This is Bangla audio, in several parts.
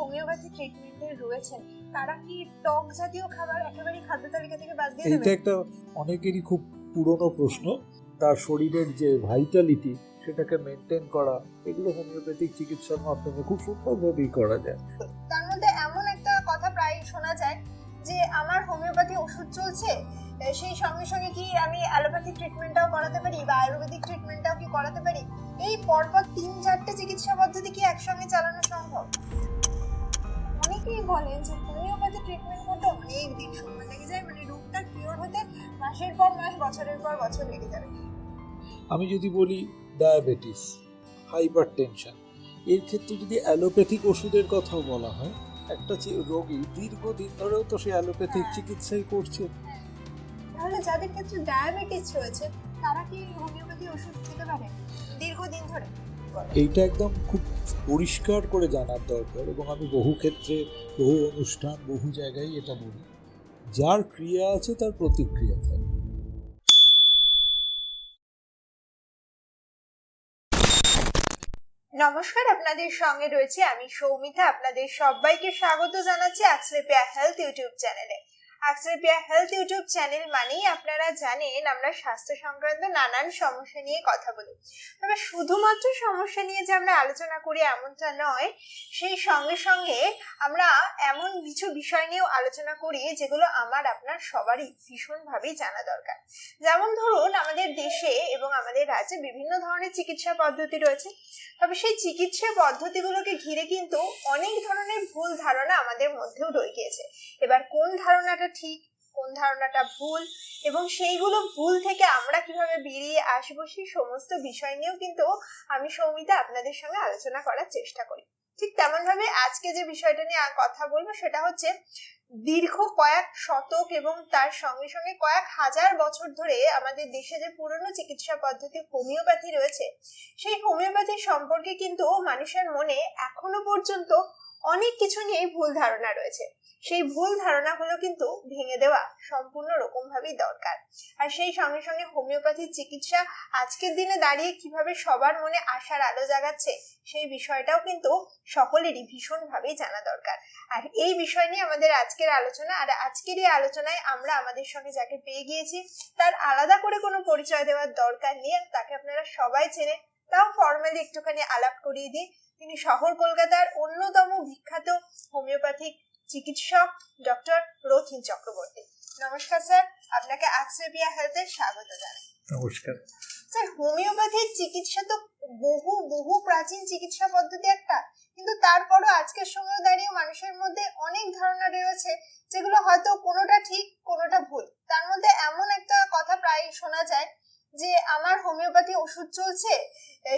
হোমিওপ্যাথি ট্রিটমেন্টে রয়েছেন তারা কি টক জাতীয় খাবার একেবারেই খাদ্য তালিকা থেকে বাদ দিয়ে দেবেন? একটা অনেকেরই খুব পুরনো প্রশ্ন। তার শরীরের যে ভাইটালিটি সেটাকে মেনটেন করা এগুলো হোমিওপ্যাথিক চিকিৎসার মাধ্যমে খুব সুন্দরভাবেই করা যায়। তার মধ্যে এমন একটা কথা প্রায় শোনা যায় যে আমার হোমিওপ্যাথি ওষুধ চলছে সেই সঙ্গে সঙ্গে কি আমি অ্যালোপ্যাথিক ট্রিটমেন্টটাও করাতে পারি বা আয়ুর্বেদিক ট্রিটমেন্টটাও কি করাতে পারি? এই পরপর তিন চারটে চিকিৎসা পদ্ধতি কি একসঙ্গে চালানো সম্ভব? অনেকেই বলেন যে হোমিওপ্যাথি ট্রিটমেন্ট করতে অনেক দিন সময় লেগে যায় মানে রোগটা কিওর হতে মাসের পর মাস বছরের পর বছর লেগে যাবে। আমি যদি বলি ডায়াবেটিস হাইপার টেনশন এর ক্ষেত্রে যদি অ্যালোপ্যাথিক ওষুধের কথাও বলা হয় একটা রোগী দীর্ঘদিন ধরেও তো সে অ্যালোপ্যাথিক হ্যাঁ। চিকিৎসাই করছে। তাহলে যাদের ক্ষেত্রে ডায়াবেটিস রয়েছে তারা কি হোমিওপ্যাথি ওষুধ খেতে পারে দীর্ঘদিন ধরে? এইটা একদম খুব পরিষ্কার করে জানার দরকার এবং আমি বহু ক্ষেত্রে, বহু অনুষ্ঠান, বহু জায়গায় এটা বলি। যার ক্রিয়া আছে তার প্রতিক্রিয়া থাকে। নমস্কার, আপনাদের সঙ্গে রয়েছে আমি সৌমিতা। আপনাদের সবাইকে স্বাগত জানাচ্ছি আক্সরেপিয়া হেলথ ইউটিউব চ্যানেলে। আক্সরেপিয়া হেলথ ইউটিউব চ্যানেল মানেই আপনারা জানেন আমরা স্বাস্থ্য সংক্রান্ত নানান সমস্যা নিয়ে কথা বলি। তবে শুধুমাত্র সমস্যা নিয়ে যে আমরা আলোচনা করি এমনটা নয়, সেই সঙ্গে সঙ্গে আমরা এমন কিছু বিষয় নিয়েও আলোচনা করি যেগুলো আমার, আপনার সবারই ভীষণভাবেই জানা দরকার। যেমন ধরুন, আমাদের দেশে এবং আমাদের রাজ্যে বিভিন্ন ধরনের চিকিৎসা পদ্ধতি রয়েছে। তবে সেই চিকিৎসা পদ্ধতিগুলোকে ঘিরে কিন্তু অনেক ধরনের ভুল ধারণা আমাদের মধ্যেও রয়ে গিয়েছে। এবার কোন ধারণাটা ঠিক, কোন ধারণাটা ভুল এবং সেইগুলো ভুল থেকে আমরা কীভাবে বেরিয়ে আসব সেই সমস্ত বিষয় নিয়েও কিন্তু আমি সৌমিতা আপনাদের সঙ্গে আলোচনা করার চেষ্টা করি। ঠিক তেমন ভাবে আজকে যে বিষয়টা নিয়ে কথা বলব সেটা হচ্ছে দীর্ঘ কয়েক শতক এবং তার সঙ্গে সঙ্গে কয়েক হাজার বছর ধরে আমাদের দেশে যে পুরনো চিকিৎসা পদ্ধতি হোমিওপ্যাথি রয়েছে, সেই হোমিওপ্যাথি সম্পর্কে কিন্তু মানুষের মনে এখনও পর্যন্ত অনেক কিছু নিয়ে ভুল ধারণা রয়েছে। সেই ভুল ধারণাগুলো কিন্তু ভেঙে দেওয়া সম্পূর্ণ রকম ভাবেই দরকার। আর সেই সঙ্গে সঙ্গে হোমিওপ্যাথির চিকিৎসা আজকের দিনে দাঁড়িয়ে কীভাবে সবার মনে আশার আলো জাগাচ্ছে, সেই বিষয়টাও কিন্তু সকলেরই ভীষণ ভাবেই জানা দরকার। আর এই বিষয় নিয়ে আমাদের আজকের আলোচনা, আর আজকের এই আলোচনায় আমরা আমাদের সঙ্গে যাকে পেয়ে গিয়েছি, তার আলাদা করে কোনো পরিচয় দেওয়ার দরকার নেই তাকে আপনারা সবাই চেনে, তাও ফর্মালি একটুখানি আলাপ করিয়ে দিই। তিনি শহর কলকাতার অন্যতম বিখ্যাত হোমিওপ্যাথিক চিকিৎসক ডক্টর রথিন চক্রবর্তী। নমস্কার স্যার আপনাকে আক্সেপিয়া হেলথে স্বাগত জানাই। নমস্কার। স্যার হোমিওপ্যাথির চিকিৎসা তো বহু বহু প্রাচীন চিকিৎসা পদ্ধতি একটা কিন্তু তারপরও আজকের সময় দাঁড়িয়ে মানুষের মধ্যে অনেক ধারণা রয়েছে যেগুলো হয়তো কোনোটা ঠিক কোনোটা ভুল। তার মধ্যে এমন একটা কথা প্রায় শোনা যায় যে আমার হোমিওপ্যাথি ওষুধ চলছে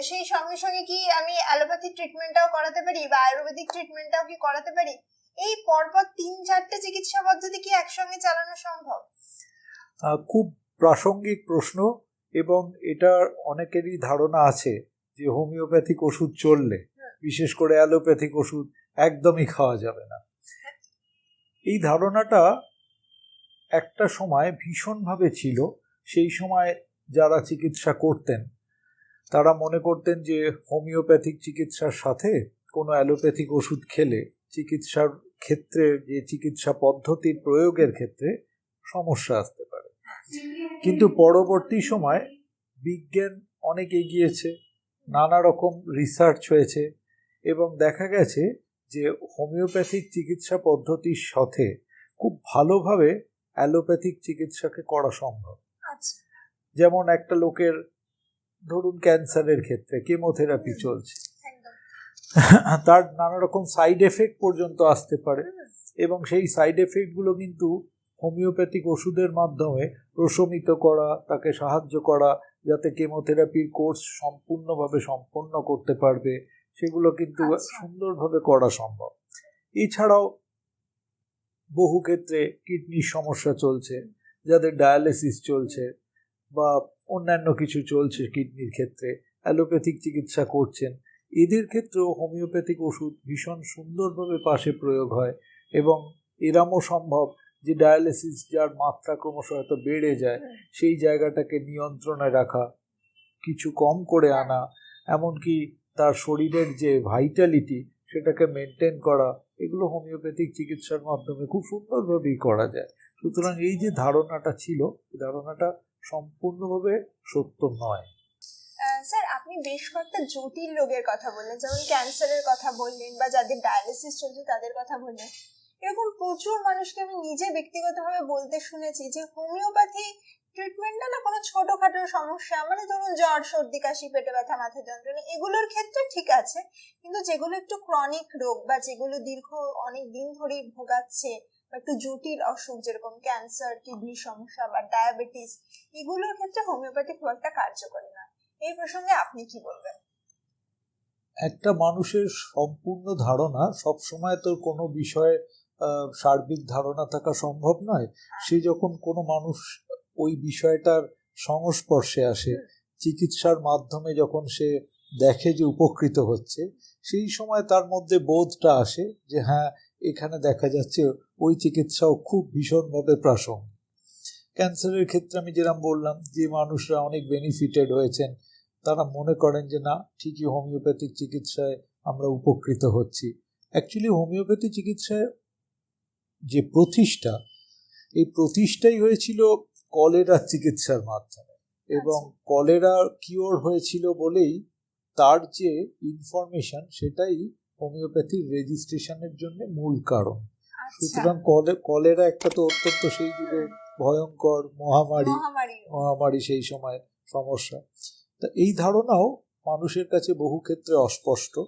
সেই সঙ্গে সঙ্গে কি আমি অ্যালোপ্যাথি ট্রিটমেন্টটাও করাতে পারি বা আয়ুর্বেদিক ট্রিটমেন্টটাও কি করাতে পারি? এই পরপর তিন চারটে চিকিৎসা পদ্ধতি কি একসঙ্গে চালানো সম্ভব? খুব প্রাসঙ্গিক প্রশ্ন এবং এটার অনেকেরই ধারণা আছে যে হোমিওপ্যাথিক ওষুধ চললে বিশেষ করে অ্যালোপ্যাথিক ওষুধ একদমই খাওয়া যাবে না। এই ধারণাটা একটা সময় ভীষণভাবে ছিল সেই সময় যারা চিকিৎসা করতেন, তারা মনে করতেন যে হোমিওপ্যাথিক চিকিৎসার সাথে কোনো অ্যালোপ্যাথিক ওষুধ খেলে চিকিৎসার ক্ষেত্রে যে চিকিৎসা পদ্ধতির প্রয়োগের ক্ষেত্রে সমস্যা আসতে পারে। কিন্তু পরবর্তী সময় বিজ্ঞান অনেক এগিয়েছে, নানা রকম রিসার্চ হয়েছে এবং দেখা গেছে যে হোমিওপ্যাথিক চিকিৎসা পদ্ধতির সাথে খুব ভালোভাবে অ্যালোপ্যাথিক চিকিৎসাকে করা সম্ভব। যেমন একটা লোকের ধরুন ক্যান্সারের ক্ষেত্রে কেমোথেরাপি চলছে। তার নানা রকম সাইড এফেক্ট পর্যন্ত আসতে পারে এবং সেই সাইড এফেক্টগুলো কিন্তু হোমিওপ্যাথিক ওষুধের মাধ্যমে প্রশমিত করা তাকে সাহায্য করা যাতে কেমোথেরাপির কোর্স সম্পূর্ণভাবে সম্পন্ন করতে পারবে সেগুলো কিন্তু আচ্ছা। সুন্দরভাবে করা সম্ভব। এছাড়াও বহু ক্ষেত্রে কিডনির সমস্যা চলছে যাদের ডায়ালিসিস চলছে বা অন্যান্য কিছু চলছে কিডনির ক্ষেত্রে অ্যালোপ্যাথিক চিকিৎসা করছেন এদের ক্ষেত্রেও হোমিওপ্যাথিক ওষুধ ভীষণ সুন্দরভাবে পাশে প্রয়োগ হয় এবং এরামও সম্ভব যে ডায়ালিসিস যার মাত্রা ক্রমশ হয়তো বেড়ে যায় সেই জায়গাটাকে নিয়ন্ত্রণে রাখা কিছু কম করে আনা এমনকি তার শরীরের যে ভাইটালিটি সেটাকে মেনটেন করা এগুলো হোমিওপ্যাথিক চিকিৎসার মাধ্যমে খুব সুন্দরভাবেই করা যায়। সুতরাং এই যে ধারণাটা ছিল ধারণাটা সম্পূর্ণভাবে সত্য নয়। স্যার, আপনি বেশ কয়েকটা জটিল রোগের কথা বললেন, যেমন ক্যান্সারের কথা বললেন বা যাদের ডায়ালিসিস চলছে তাদের কথা বললেন। এরকম প্রচুর মানুষকে আমি নিজে ব্যক্তিগতভাবে বলতে শুনেছি যে হোমিওপ্যাথি ট্রিটমেন্টটা না কোনো ছোটখাটো সমস্যা মানে ধরুন জ্বর, সর্দি, কাশি, পেটে ব্যথা, মাথা যন্ত্রণা, এগুলোর ক্ষেত্রে ঠিক আছে, কিন্তু যেগুলো একটু ক্রনিক রোগ বা যেগুলো দীর্ঘ অনেক দিন ধরে ভোগাচ্ছে একটু জটিল অসুখ যেরকম ক্যান্সার কিডনি সমস্যা বা ডায়াবেটিস এগুলোর ক্ষেত্রে হোমিওপ্যাথি খুব একটা কার্যকরী নয়। এই প্রসঙ্গে আপনি কি বলবেন? একটা মানুষের সম্পূর্ণ ধারণা সব সময় তো কোনো বিষয়ে সার্বিক ধারণা থাকা সম্ভব নয়। সে যখন কোনো মানুষ ওই বিষয়টার সংস্পর্শে আসে চিকিৎসার মাধ্যমে যখন সে দেখে যে উপকৃত হচ্ছে সেই সময় তার মধ্যে বোধটা আসে যে হ্যাঁ এখানে দেখা যাচ্ছে ওই চিকিৎসাও খুব ভীষণভাবে প্রাসঙ্গিক। ক্যান্সারের ক্ষেত্রে আমি যেরকম বললাম যে মানুষরা অনেক বেনিফিটেড হয়েছেন তারা মনে করেন যে না ঠিকই হোমিওপ্যাথিক চিকিৎসায় আমরা উপকৃত হচ্ছি। অ্যাকচুয়ালি হোমিওপ্যাথি চিকিৎসায় যে প্রতিষ্ঠা এই প্রতিষ্ঠাই হয়েছিল কলেরার চিকিৎসার মাধ্যমে এবং কলেরা কিওর হয়েছিল বলেই তার যে ইনফরমেশন সেটাই হোমিওপ্যাথির রেজিস্ট্রেশনের জন্য মূল কারণ। আচ্ছা। সুতরাং কলে- কলেরা একটা তো অত্যন্ত সেই যুগে ভয়ঙ্কর মহামারী মহামারী। সেই সময় সমস্যা। তা এই ধারণাও মানুষের কাছে বহু ক্ষেত্রে অস্পষ্ট।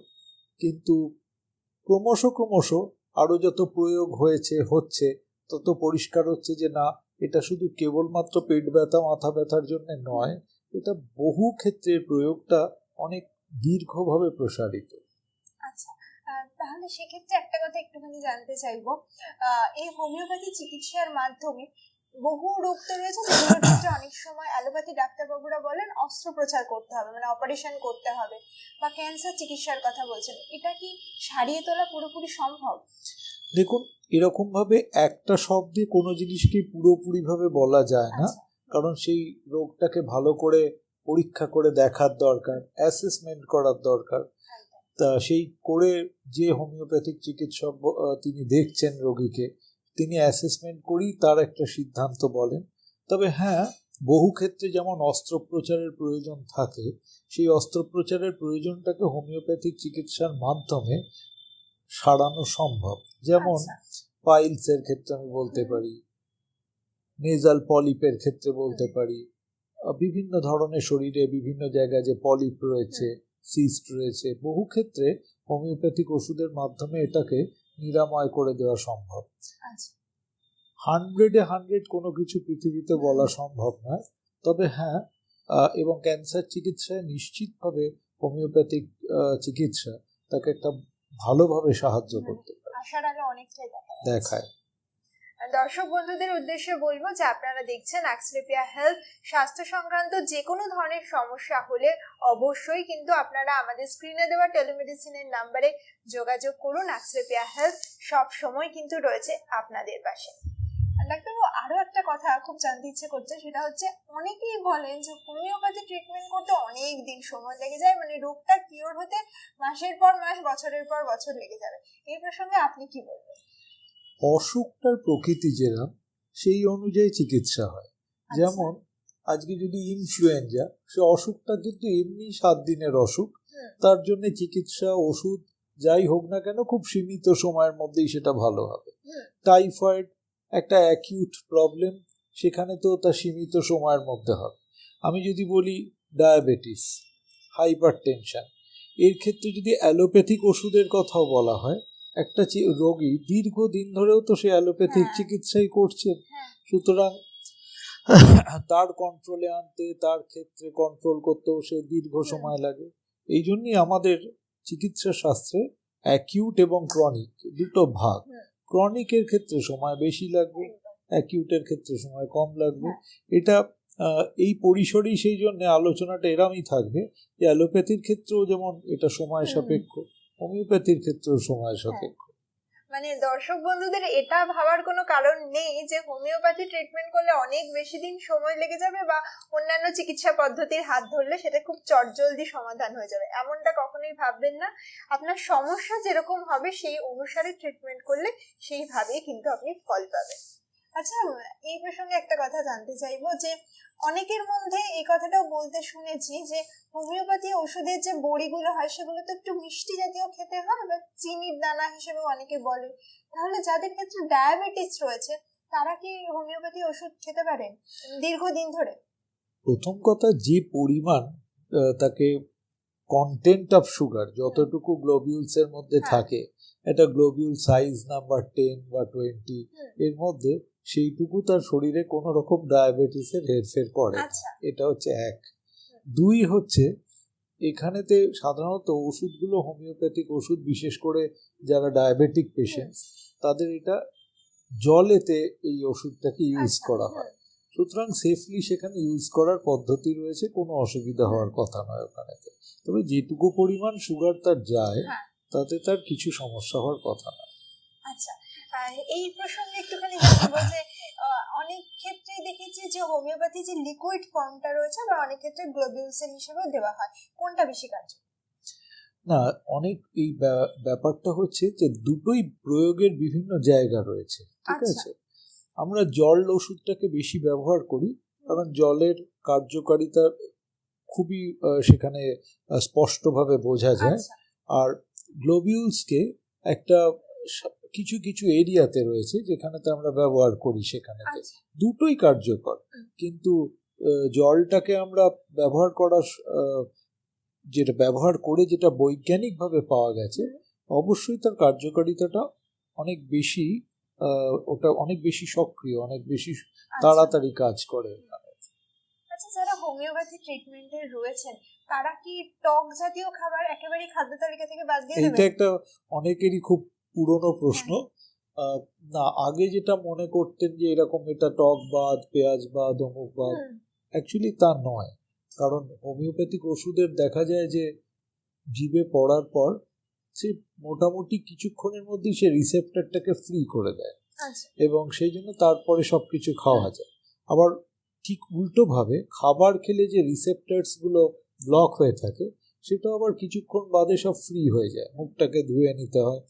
কিন্তু ক্রমশ ক্রমশ আরও যত প্রয়োগ হয়েছে হচ্ছে তত পরিষ্কার হচ্ছে যে না এটা শুধু কেবলমাত্র পেট ব্যথা মাথা ব্যথার জন্য নয় এটা বহু ক্ষেত্রে প্রয়োগটা অনেক দীর্ঘভাবে প্রসারিত। তাহলে সেক্ষেত্রে একটা কথা একটুখানি জানতে চাইব। এই হোমিওপ্যাথি চিকিৎসার মাধ্যমে বহু রোগ তো রয়েছে যেগুলোর ক্ষেত্রে অনেক সময় অ্যালোপ্যাথি ডাক্তারবাবুরা বলেন অস্ত্রোপচার করতে হবে মানে অপারেশন করতে হবে বা ক্যান্সার চিকিৎসার কথা বলছেন। এটা কি সারিয়ে তোলা পুরোপুরি সম্ভব? দেখুন এরকমভাবে একটা শব্দে কোনো জিনিসকে পুরোপুরিভাবে বলা যায় না। আচ্ছা, কারণ সেই রোগটাকে ভালো করে পরীক্ষা করে দেখার দরকার অ্যাসেসমেন্ট করার দরকার। তা সেই করে যে হোমিওপ্যাথিক চিকিৎসক তিনি দেখছেন রোগীকে তিনি অ্যাসেসমেন্ট করেই তার একটা সিদ্ধান্ত বলেন। তবে হ্যাঁ বহু ক্ষেত্রে যেমন অস্ত্রোপচারের প্রয়োজন থাকে সেই অস্ত্রোপচারের প্রয়োজনটাকে হোমিওপ্যাথিক চিকিৎসার মাধ্যমে সারানো সম্ভব। যেমন আচ্ছা, পাইলসের ক্ষেত্রে আমি বলতে পারি নেজাল পলিপের ক্ষেত্রে বলতে পারি বিভিন্ন ধরনের শরীরে বিভিন্ন জায়গায় যে পলিপ রয়েছে সিস্ট রয়েছে। বহু ক্ষেত্রে হোমিওপ্যাথিক ওষুধের মাধ্যমে এটাকে নিরাময় করে দেওয়া সম্ভব। আচ্ছা। হান্ড্রেডে হান্ড্রেড কোনো কিছু পৃথিবীতে বলা সম্ভব নয়। তবে হ্যাঁ এবং ক্যান্সার চিকিৎসায় নিশ্চিতভাবে হোমিওপ্যাথিক চিকিৎসা তাকে একটা ভালোভাবে সাহায্য করতে পারে। দেখায়। দর্শক বন্ধুদের উদ্দেশ্যে বলব যে আপনারা দেখছেন অ্যাক্সলেপিয়া হেলথ স্বাস্থ্য সংক্রান্ত যে কোনো ধরনের সমস্যা হলে অবশ্যই কিন্তু আপনারা আমাদের স্ক্রিনে দেওয়া টেলিমেডিসিনের নাম্বারে যোগাযোগ করুন অ্যাক্সলেপিয়া হেলথ সব সময় কিন্তু রয়েছে আপনাদের পাশে। ডাক্তারবাবু আরও একটা কথা খুব জানতে ইচ্ছে করছে, সেটা হচ্ছে অনেকেই বলেন যে হোমিওপ্যাথি ট্রিটমেন্ট করতে অনেক দিন সময় লেগে যায় মানে রোগটা কিওর হতে মাসের পর মাস, বছরের পর বছর লেগে যাবে। এই প্রসঙ্গে আপনি কি বলবেন? অসুখটার প্রকৃতি যেরকম সেই অনুযায়ী চিকিৎসা হয়। আচ্ছা। যেমন আজকে যদি ইনফ্লুয়েঞ্জা সে অসুখটা কিন্তু এমনি সাত দিনের অসুখ। তার জন্য চিকিৎসা ওষুধ যাই হোক না কেন খুব সীমিত সময়ের মধ্যেই সেটা ভালো হবে। টাইফয়েড একটা অ্যাকিউট প্রবলেম সেখানে তো তার সীমিত সময়ের মধ্যে হবে। আমি যদি বলি ডায়াবেটিস হাইপার টেনশন এর ক্ষেত্রে যদি অ্যালোপ্যাথিক ওষুধের কথাও বলা হয় একটা চি- রোগী দীর্ঘদিন ধরেও তো সে অ্যালোপ্যাথিক হ্যাঁ। চিকিৎসাই করছেন হ্যাঁ। সুতরাং তার কন্ট্রোলে আনতে তার ক্ষেত্রে কন্ট্রোল করতেও সে দীর্ঘ সময় লাগে এই জন্যই আমাদের চিকিৎসা শাস্ত্রে অ্যাকিউট এবং ক্রনিক দুটো ভাগ ক্রনিকের ক্ষেত্রে সময় বেশি লাগবে। অ্যাকিউটের ক্ষেত্রে সময় কম লাগবে হ্যাঁ। এটা এই পরিসরেই সেই জন্য আলোচনাটা এরমই থাকবে যে অ্যালোপ্যাথির ক্ষেত্রেও যেমন এটা সময় সাপেক্ষ হোমিওপ্যাথির ক্ষেত্রেও সময় সাপেক্ষ। মানে দর্শক বন্ধুদের এটা ভাবার কোনো কারণ নেই যে হোমিওপ্যাথি ট্রিটমেন্ট করলে অনেক বেশি দিন সময় লেগে যাবে বা অন্যান্য চিকিৎসা পদ্ধতির হাত ধরলে সেটা খুব চটজলদি সমাধান হয়ে যাবে। এমনটা কখনোই ভাববেন না। আপনার সমস্যা যেরকম হবে সেই অনুসারে ট্রিটমেন্ট করলে সেইভাবেই কিন্তু আপনি ফল পাবেন। আচ্ছা এই প্রসঙ্গে একটা কথা জানতে চাইব যে অনেকের মধ্যে এই কথাটাও বলতে শুনেছি যে হোমিওপ্যাথি ওষুধের যে বড়িগুলো হয় সেগুলো তো একটু মিষ্টি জাতীয় খেতে হয় বা চিনির দানা হিসেবে অনেকে বলে। তাহলে যাদের ক্ষেত্রে ডায়াবেটিস রয়েছে তারা কি হোমিওপ্যাথি ওষুধ খেতে পারেন দীর্ঘদিন ধরে? প্রথম কথা যে পরিমাণ তাকে কন্টেন্ট অফ সুগার যতটুকু গ্লোবিউলস এর মধ্যে হ্যাঁ। থাকে এটা গ্লোবিউল সাইজ নাম্বার টেন বা টোয়েন্টি এর মধ্যে সেইটুকু তার শরীরে কোনো রকম ডায়াবেটিসের হেরফের করে আচ্ছা। এটা হচ্ছে এক। দুই হচ্ছে এখানেতে সাধারণত ওষুধগুলো হোমিওপ্যাথিক ওষুধ বিশেষ করে যারা ডায়াবেটিক পেশেন্ট তাদের এটা জলেতে এই ওষুধটাকে ইউজ আচ্ছা, করা হয়। সুতরাং সেফলি সেখানে ইউজ করার পদ্ধতি রয়েছে কোনো অসুবিধা হওয়ার কথা নয় ওখানেতে। তবে যেটুকু পরিমাণ সুগার তার যায় হ্যাঁ। তাতে তার কিছু সমস্যা হওয়ার কথা না এই প্রসঙ্গে একটুখানি যে অনেক ক্ষেত্রেই দেখেছি যে হোমিওপ্যাথি যে লিকুইড ফর্মটা রয়েছে বা অনেক ক্ষেত্রে গ্লোবিউলসের হিসেবেও দেওয়া হয়। কোনটা বেশি কার্য না অনেক এই ব্যা- ব্যাপারটা হচ্ছে যে দুটোই প্রয়োগের বিভিন্ন জায়গা রয়েছে ঠিক আচ্ছা। আছে? আমরা জল ওষুধটাকে বেশি ব্যবহার করি কারণ জলের কার্যকারিতা খুবই সেখানে স্পষ্টভাবে বোঝা যায়। আচ্ছা। আর গ্লোবিউলসকে একটা কিছু কিছু এরিয়াতে রয়েছে যেখানেতে আমরা ব্যবহার করি সেখানেতে। আচ্ছা। দুটোই কার্যকর। কিন্তু জলটাকে আমরা ব্যবহার করার যেটা ব্যবহার করে যেটা বৈজ্ঞানিকভাবে পাওয়া গেছে অবশ্যই তার কার্যকারিতাটা অনেক বেশি আহ, ওটা অনেক বেশি সক্রিয় অনেক বেশি আচ্ছা। তাড়াতাড়ি কাজ করে। আচ্ছা যারা হোমিওপ্যাথি ট্রিটমেন্টে রয়েছেন তারা কি টক জাতীয় খাবার একেবারেই খাদ্য তালিকা থেকে বাদ দিয়ে দেবেন? একটা অনেকেরই খুব পুরনো প্রশ্ন। আহ, না আগে যেটা মনে করতেন যে এরকম এটা টক বাদ পেঁয়াজ বাদ অমুক বাদ অ্যাকচুয়ালি তা নয়। কারণ হোমিওপ্যাথিক ওষুধের দেখা যায় যে জিভে পড়ার পর সে মোটামুটি কিছুক্ষণের মধ্যেই সে রিসেপ্টরটাকে ফ্রি করে দেয়। আচ্ছা। এবং সেই জন্য তারপরে সব কিছু খাওয়া যায়। আবার ঠিক উল্টোভাবে খাবার খেলে যে রিসেপ্টার্সগুলো ব্লক হয়ে থাকে সেটা আবার কিছুক্ষণ বাদে সব ফ্রি হয়ে যায়। মুখটাকে ধুয়ে নিতে হয়।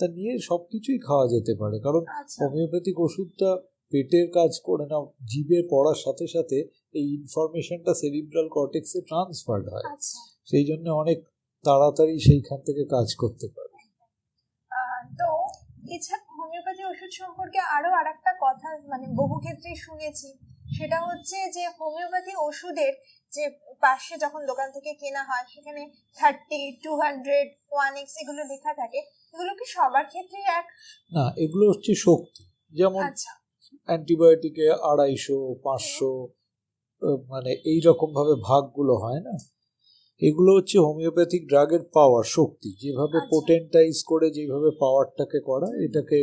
তা নিয়ে সব কিছুই খাওয়া যেতে পারে। কারণ আচ্ছা। হোমিওপ্যাথিক ওষুধটা পেটের কাজ করে না জিভে পড়ার সাথে সাথে এই ইনফরমেশনটা সেরিব্রাল কর্টেক্সে ট্রান্সফার্ড হয়। আচ্ছা। সেই জন্য অনেক তাড়াতাড়ি সেইখান থেকে কাজ করতে পারে। তো এছাড়া হোমিওপ্যাথি ওষুধ সম্পর্কে আরও আরেকটা কথা মানে বহু ক্ষেত্রেই শুনেছি সেটা হচ্ছে যে হোমিওপ্যাথি ওষুধের যে পাশে যখন দোকান থেকে কেনা হয় সেখানে thirty two hundred one X এগুলো লেখা থাকে এগুলো কি সবার ক্ষেত্রেই এক? না এগুলো হচ্ছে শক্তি। যেমন আচ্ছা। অ্যান্টিবায়োটিকে আড়াইশো পাঁচশো মানে এই রকম ভাবে ভাগগুলো হয় না? এগুলো হচ্ছে হোমিওপ্যাথিক ড্রাগের পাওয়ার শক্তি। যেভাবে আচ্ছা। পোটেন্টাইজ করে যেভাবে পাওয়ারটাকে করা এটাকে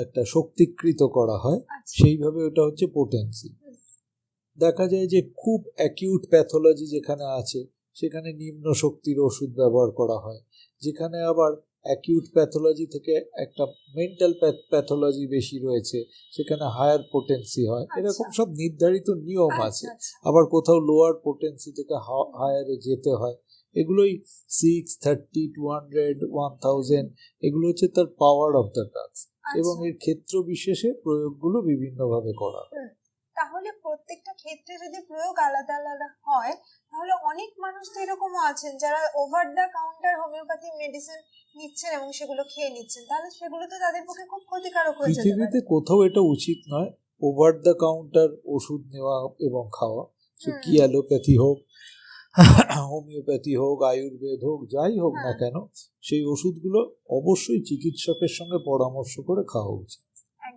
একটা শক্তিকৃত করা হয় আচ্ছা। সেইভাবে ওটা হচ্ছে পোটেন্সি দেখা যায় যে খুব অ্যাকিউট প্যাথোলজি যেখানে আছে সেখানে নিম্ন শক্তির ওষুধ ব্যবহার করা হয়। যেখানে আবার অ্যাকিউট প্যাথোলজি থেকে একটা মেন্টাল প্যাথোলজি বেশি রয়েছে সেখানে হায়ার পোটেন্সি হয়। আচ্ছা। এরকম সব নির্ধারিত নিয়ম আছে। আচ্ছা। আচ্ছা আবার কোথাও লোয়ার পোটেন্সি থেকে হায়ারে যেতে হয়। এগুলোই six thirty two hundred one thousand এগুলো হচ্ছে তার পাওয়ার অফ দ্য ড্রাগস এবং আচ্ছা। এর ক্ষেত্র বিশেষে প্রয়োগগুলো বিভিন্নভাবে করা হয়। তাহলে প্রত্যেকটা ক্ষেত্রে যদি প্রয়োগ আলাদা আলাদা হয় তাহলে অনেক মানুষ তো এরকমও আছেন যারা over the counter homeopathy medicine নিচ্ছেন এবং সেগুলো খেয়ে নিচ্ছেন। তাহলে সেগুলো তো তাদের পক্ষে খুব ক্ষতিকারক হয়ে যেতে পৃথিবীতে কোথাও এটা উচিত নয় ওভার দ্য কাউন্টার ওষুধ নেওয়া এবং খাওয়া। সে কি অ্যালোপ্যাথি হোক হোমিওপ্যাথি হোক আয়ুর্বেদ হোক যাই হোক না হ্যাঁ। কেন সেই ওষুধগুলো অবশ্যই চিকিৎসকের সঙ্গে পরামর্শ করে খাওয়া উচিত।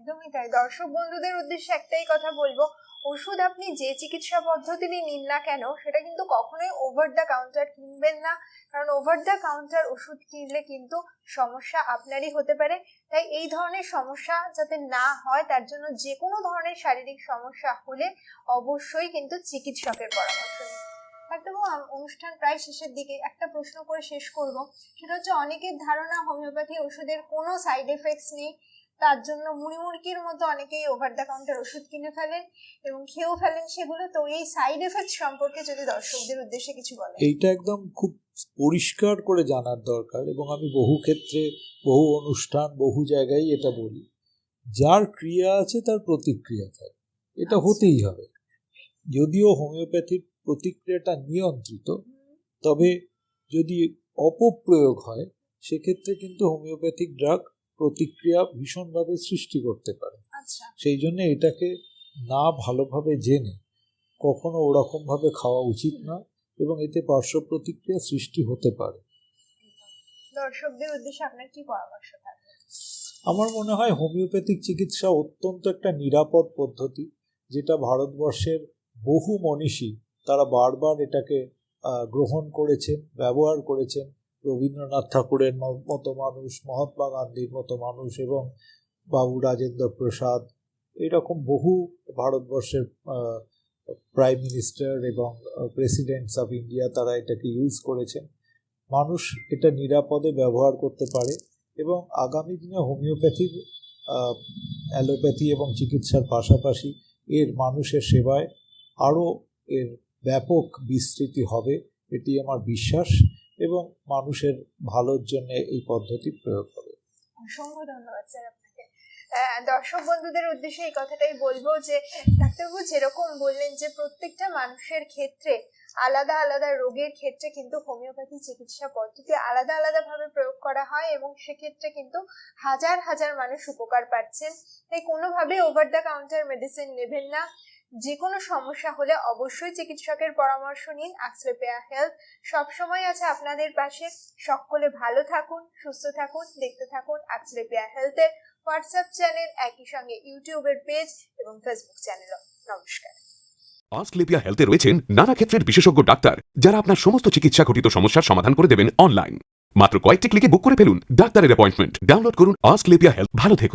একদমই তাই। দর্শক বন্ধুদের উদ্দেশ্যে একটাই কথা বলব, ওষুধ আপনি যে চিকিৎসা পদ্ধতিরই নিন না কেন, সেটা কিন্তু কখনোই ওভার দ্য কাউন্টার কিনবেন না। কারণ ওভার দ্য কাউন্টার ওষুধ কিনলে কিন্তু সমস্যা আপনারই হতে পারে। তাই এই ধরনের সমস্যা যাতে না হয়, তার জন্য যে কোনো ধরনের শারীরিক সমস্যা হলে অবশ্যই কিন্তু চিকিৎসকের পরামর্শ আম- অনুষ্ঠান প্রায় শেষের দিকে একটা প্রশ্ন করে শেষ করব। সেটা হচ্ছে, অনেকের ধারণা হোমিওপ্যাথি ওষুধের কোনো সাইড এফেক্টস নেই। তার জন্য মুড়ি মুড়িমুড়কির মতো অনেকেই ওভার দ্য কাউন্টার ওষুধ কিনে ফেলেন এবং খেয়েও ফেলেন সেগুলো। তো এই সাইড এফেক্ট সম্পর্কে যদি দর্শকদের উদ্দেশ্যে কিছু বলেন। এইটা একদম খুব পরিষ্কার করে জানার দরকার এবং আমি বহু ক্ষেত্রে বহু অনুষ্ঠান বহু জায়গায় এটা বলি। যার ক্রিয়া আছে তার প্রতিক্রিয়া থাকে। এটা হতেই হবে। যদিও হোমিওপ্যাথির প্রতিক্রিয়াটা নিয়ন্ত্রিত তবে যদি অপপ্রয়োগ হয় সেক্ষেত্রে কিন্তু হোমিওপ্যাথিক ড্রাগ প্রতিক্রিয়া ভীষণভাবে সৃষ্টি করতে পারে। আচ্ছা। সেই জন্য এটাকে না ভালোভাবে জেনে কখনো ওরকমভাবে খাওয়া উচিত না এবং এতে পার্শ্ব প্রতিক্রিয়া সৃষ্টি হতে পারে। দর্শকদের উদ্দেশ্যে আপনার কি পরামর্শ থাকবে? আমার মনে হয় হোমিওপ্যাথিক চিকিৎসা অত্যন্ত একটা নিরাপদ পদ্ধতি যেটা ভারতবর্ষের বহু মনীষী তারা বারবার এটাকে গ্রহণ করেছেন ব্যবহার করেছেন। রবীন্দ্রনাথ ঠাকুরের মতো মানুষ, মহাত্মা গান্ধীর মতো মানুষ এবং বাবু রাজেন্দ্র প্রসাদ, এরকম বহু ভারতবর্ষের প্রাইম মিনিস্টার এবং প্রেসিডেন্টস অফ ইন্ডিয়া তারা এটাকে ইউজ করেছেন। মানুষ এটা নিরাপদে ব্যবহার করতে পারে এবং আগামী দিনে হোমিওপ্যাথির অ্যালোপ্যাথি এবং চিকিৎসার পাশাপাশি এর মানুষের সেবায় আরও এর ব্যাপক বিস্তৃতি হবে, এটি আমার বিশ্বাস। এবং মানুষের ভালোর জন্য এই পদ্ধতি প্রয়োগ হবে অসংখ্য ধন্যবাদ, স্যার, আপনাকে। দর্শক বন্ধুদের উদ্দেশ্যে এই কথাটাই বলব যে, ডাক্তারবাবু যেরকম বললেন যে, প্রত্যেকটা মানুষের ক্ষেত্রে আলাদা আলাদা রোগের ক্ষেত্রে কিন্তু হোমিওপ্যাথি চিকিৎসা পদ্ধতি আলাদা আলাদা ভাবে প্রয়োগ করা হয় এবং সেক্ষেত্রে কিন্তু হাজার হাজার মানুষ উপকার পাচ্ছেন। তাই কোনোভাবে ওভার দ্য কাউন্টার মেডিসিন নেবেন না। যে কোনো সমস্যা হলে অবশ্যই চিকিৎসকের পরামর্শ নিন আক্সলেপিয়া হেলথ সবসময় আছে আপনাদের পাশে। সকলে ভালো থাকুন, সুস্থ থাকুন, দেখতে থাকুন আক্সলেপিয়া হেলথের হোয়াটসঅ্যাপ চ্যানেল একই সঙ্গে ইউটিউবের পেজ এবং ফেসবুক চ্যানেলও নমস্কার। অস্ক্লেপিয়া হেলথে রয়েছেন নানা ক্ষেত্রের বিশেষজ্ঞ ডাক্তার, যারা আপনার সমস্ত চিকিৎসা ঘটিত সমস্যার সমাধান করে দেবেন অনলাইন মাত্র কয়েকটি ক্লিকে বুক করে ফেলুন, ডাক্তারের অ্যাপয়েন্টমেন্ট ডাউনলোড করুন অস্ক্লেপিয়া হেলথ ভালো থেকো।